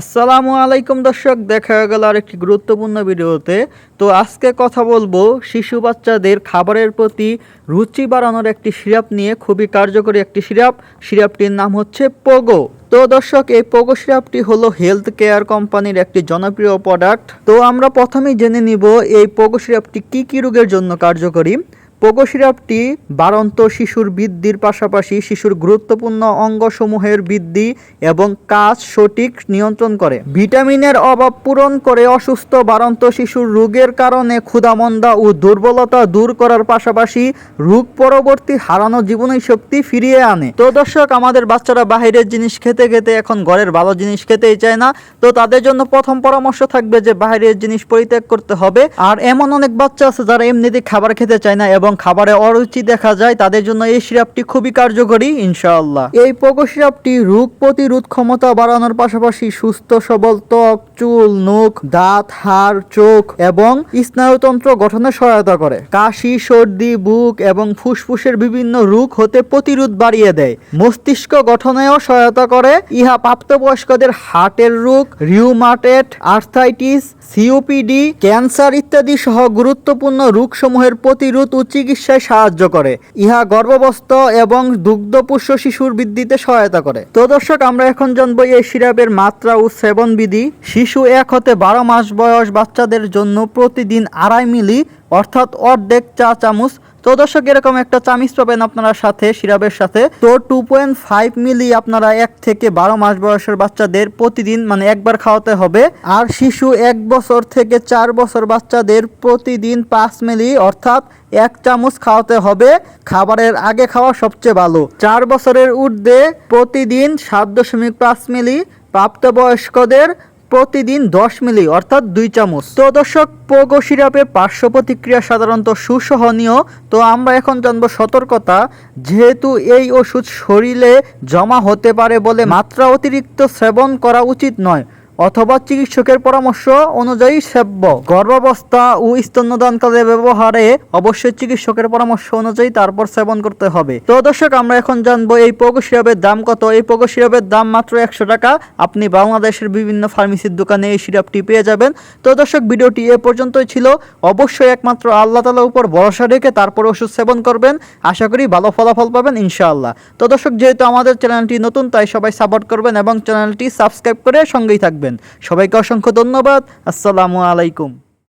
আসসালামু আলাইকুম দর্শক, দেখা গেল আর একটি গুরুত্বপূর্ণ ভিডিওতে। তো আজকে কথা বলব শিশু বাচ্চাদের খাবারের প্রতি রুচি বাড়ানোর একটি সিরাপ নিয়ে, খুবই কার্যকরী একটি সিরাপ। সিরাপটির নাম হচ্ছে পোগো। তো দর্শক, এই পোগো সিরাপটি হলো হেলথ কেয়ার কোম্পানির একটি জনপ্রিয় প্রোডাক্ট। তো আমরা প্রথমেই জেনে নিব, এই পোগো সিরাপটি কি কি রোগের জন্য কার্যকরী? পোগো সিরাপটি বাড়ন্ত শিশুর বৃদ্ধির পাশাপাশি শিশুর গুরুত্বপূর্ণ অঙ্গসমূহের বৃদ্ধি এবং কাজ সঠিক নিয়ন্ত্রণ করে। ভিটামিনের অভাব পূরণ করে অসুস্থ বাড়ন্ত শিশুর রোগের কারণে ক্ষুধামন্দা ও দুর্বলতা দূর করার পাশাপাশি রোগ পরবর্তী হারানো জীবনী শক্তি ফিরিয়ে আনে। তো দর্শক, আমাদের বাচ্চারা বাহিরের জিনিস খেতে খেতে এখন ঘরের ভালো জিনিস খেতেই চায় না। তো তাদের জন্য প্রথম পরামর্শ থাকবে যে বাইরের জিনিস পরিত্যাগ করতে হবে। আর এমন অনেক বাচ্চা আছে যারা এমনিতে খাবার খেতে চায় না এবং খাবারে অরুচি দেখা যায়, তাদের জন্য এই সিরাপটি খুবই কার্যকরী, ইনশাআল্লাহ। এই পোকো সিরাপটি রোগ প্রতিরোধ ক্ষমতা বাড়ানোর পাশাপাশি সুস্থ, সবল ত্বক চুল, নখ, দাঁত, হাড়, চোখ এবং স্নায়ুতন্ত্র গঠনে সহায়তা করে। কাশি, সর্দি, বুক এবং ফুসফুসের বিভিন্ন রোগ হতে প্রতিরোধ বাড়িয়ে দেয়। মস্তিষ্ক গঠনেও সহায়তা করে। ইহা প্রাপ্তবয়স্কদের হার্টের রোগ, রিউমাটেড আর্থাইটিস সিওপিডি, ক্যান্সার ইত্যাদি সহ গুরুত্বপূর্ণ রোগসমূহের প্রতিরোধ ও চিকিৎসায় সাহায্য করে। ইহা গর্ভবস্থ এবং দুগ্ধপুষ্য শিশুর বৃদ্ধিতে সহায়তা করে। তো দর্শক, আমরা এখন জানব এই সিরাপের মাত্রা ও সেবন বিধি শিশু এক হতে বারো মাস বয়স বাচ্চাদের জন্য প্রতিদিন আড়াই মিলি, অর্থাৎ অর্ধেক চা চামচ। তো দর্শক, এরকম একটা চামিচ পাবেন আপনারা সাথে, সিরাপের সাথে। তো টু পয়েন্ট ফাইভ মিলি আপনারা এক থেকে বারো মাস বয়সের বাচ্চাদের প্রতিদিন মানে একবার খাওয়াতে হবে। আর শিশু এক বছর থেকে চার বছর বাচ্চাদের প্রতিদিন পাঁচ মিলি, অর্থাৎ এক চামচ খাওয়াতে হবে। খাবারের আগে খাওয়া সবচেয়ে ভালো। চার বছরের ঊর্ধ্বে প্রতিদিন সাত দশমিক পাঁচ মিলি প্রাপ্তবয়স্কদের প্রতিদিন দশ মিলি, অর্থাৎ দুই চামচ। তো দর্শক, পোগো সিরাপে পার্শ্ব প্রতিক্রিয়া সাধারণত সুসহনীয়। তো আমরা এখন জানব সতর্কতা। যেহেতু এই ওষুধ শরীরে জমা হতে পারে বলে মাত্রা অতিরিক্ত সেবন করা উচিত নয় অথবা চিকিৎসকের পরামর্শ অনুযায়ী সেব্য। গর্ভাবস্থা ও স্তন্যদানকালে ব্যবহারে অবশ্যই চিকিৎসকের পরামর্শ অনুযায়ী তারপর সেবন করতে হবে। তো দর্শক, আমরা এখন জানব এই পোগো সিরাপের দাম কত? এই পোগো সিরাপের দাম মাত্র একশো টাকা। আপনি বাংলাদেশের বিভিন্ন ফার্মেসির দোকানে এই সিরাপটি পেয়ে যাবেন। তো দর্শক, ভিডিওটি এ পর্যন্তই ছিল। অবশ্যই একমাত্র আল্লাহ তালার উপর ভরসা রেখে তারপর ওষুধ সেবন করবেন। আশা করি ভালো ফলাফল পাবেন ইনশাআল্লাহ। তো দর্শক, যেহেতু আমাদের চ্যানেলটি নতুন, তাই সবাই সাপোর্ট করবেন এবং চ্যানেলটি সাবস্ক্রাইব করে সঙ্গেই থাকবেন। সবাইকে অসংখ্য ধন্যবাদ। আসসালামু আলাইকুম।